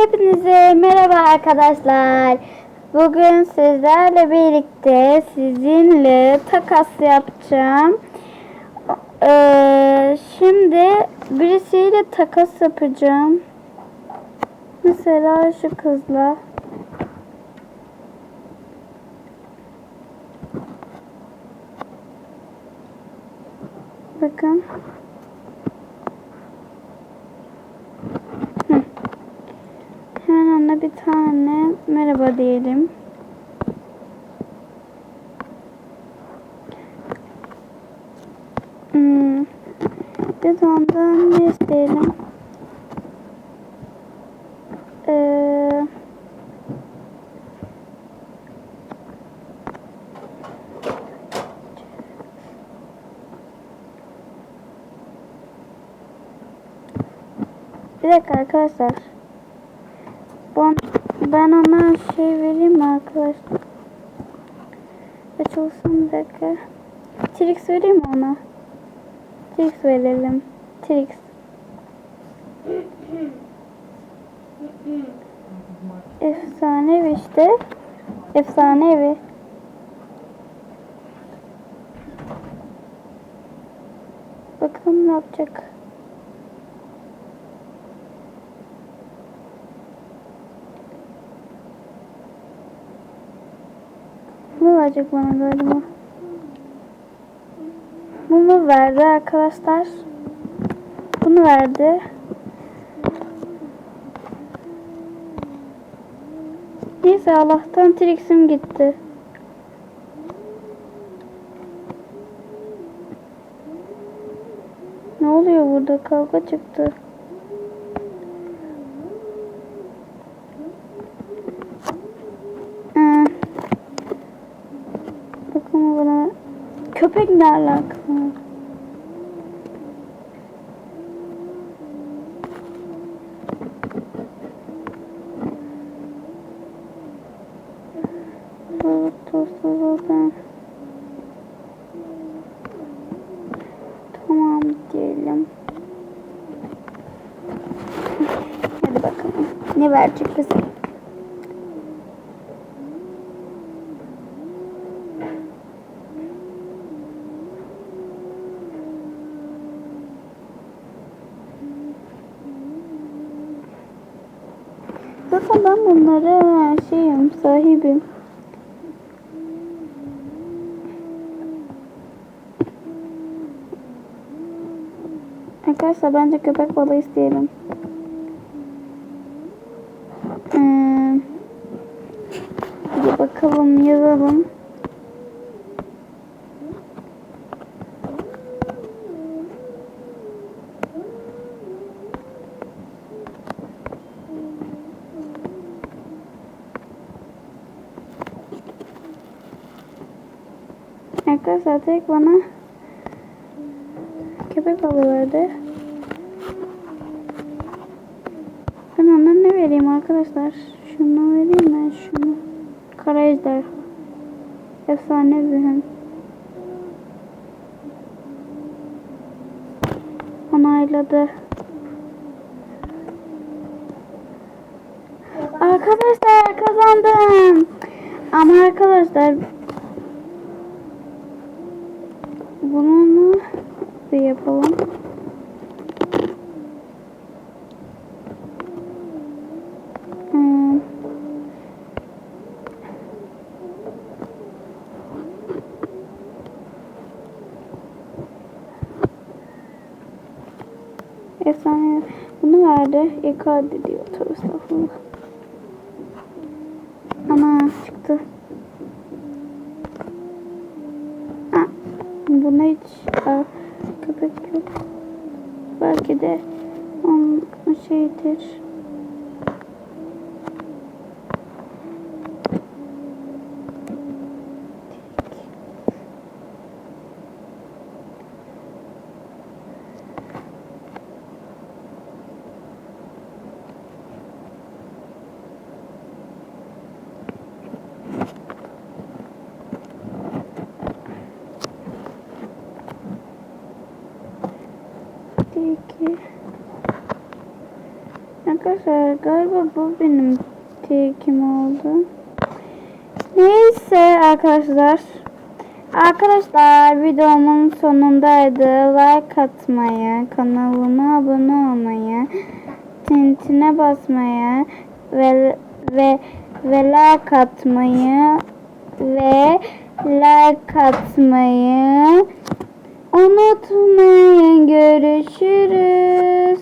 Hepinize merhaba arkadaşlar. Bugün sizlerle birlikte sizinle takas yapacağım. Ee, şimdi birisiyle takas yapacağım. Mesela şu kızla. Bakın. Ona bir tane merhaba diyelim. Hmm. Ondan ne isteyelim? Ee, bir dakika arkadaşlar. Ben, ona şey vereyim mi arkadaşlar? Kaç olsun bir dakika. Trix vereyim mi ona? Trix verelim. Trix. Efsanevi işte. Efsanevi. Bakalım ne yapacak. Verecek bana galiba. Bunu verdi arkadaşlar. Bunu verdi. Neyse Allah'tan Trix'im gitti. Ne oluyor burada? Kavga çıktı. Ee, bakın bana. Köpek ne zaten. Tamam diyelim. Hadi bakalım. Ne verecek bize? Zaten ben bunlara şeyim, sahibim. Arkadaşlar bence köpek balığı isteyelim. Ee, bir bakalım yazalım. Arkadaşlar tek bana köpek balığı verdi. Ben ona ne vereyim arkadaşlar? Şunu vereyim mi? Şunu. Kara ejder. Efsane zihn. Onayladı. Arkadaşlar kazandım. Ama arkadaşlar bunu bir yapalım. Hmm. Efsane. Bunu verdi. Icardi diyor. Tövbe estağfurullah. Buna hiç aa, köpek yok. Belki de onun şeydir. T2 Arkadaşlar galiba bu benim T2'm oldu. Neyse arkadaşlar. Arkadaşlar videomun sonundaydı. Like atmayı, kanalıma abone olmayı, tintine basmayı ve ve ve like atmayı ve like atmayı Unutmayın görüşürüz.